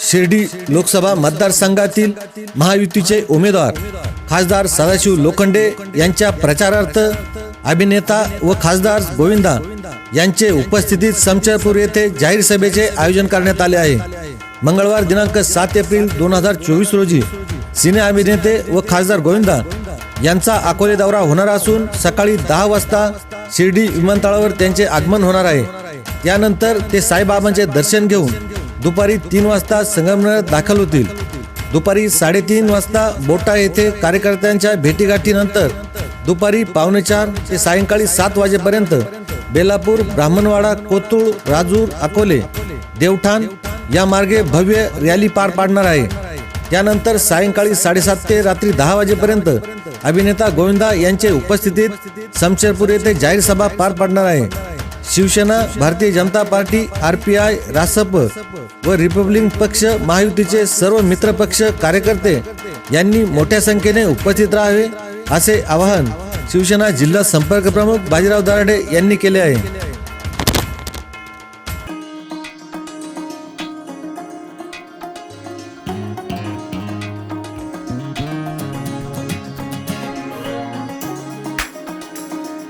शिर्डी लोकसभा मतदारसंघातील महायुतीचे उमेदवार खासदार सदाशिव लोखंडे यांच्या प्रचारार्थ अभिनेता व खासदार गोविंदा यांचे उपस्थितीत समचरपूर येथे जाहीर सभेचे आयोजन करण्यात आले आहे. मंगळवार दिनांक सात एप्रिल दोन हजार चोवीस रोजी सिने अभिनेते व खासदार गोविंदा यांचा अकोले दौरा होणार असून सकाळी दहा वाजता शिर्डी विमानतळावर त्यांचे आगमन होणार आहे. त्यानंतर ते साईबाबांचे दर्शन घेऊन दुपारी तीन वाजता संगमनेर दाखल होतील. दुपारी साडेतीन वाजता बोटा येथे कार्यकर्त्यांच्या भेटीगाठीनंतर दुपारी पावणेचार ते सायंकाळी सात वाजेपर्यंत बेलापूर ब्राह्मणवाडा कोतुळ राजूर अकोले देवठाण या मार्गे भव्य रॅली पार पाडणार आहे. त्यानंतर सायंकाळी साडेसात ते रात्री दहा वाजेपर्यंत अभिनेता गोविंदा यांचे उपस्थितीत समशेरपूर येथे जाहीर सभा पार पाडणार आहे. Shivsena Bharatiya Janata Party R P I Rasap व रिपब्लिक पक्ष महायुतीचे सर्व मित्र पक्ष कार्यकर्ते यांनी मोठ्या संख्येने उपस्थित राहावे असे आवाहन शिवसेना जिल्हा संपर्क प्रमुख बाजीराव दराडे यांनी केले आहे.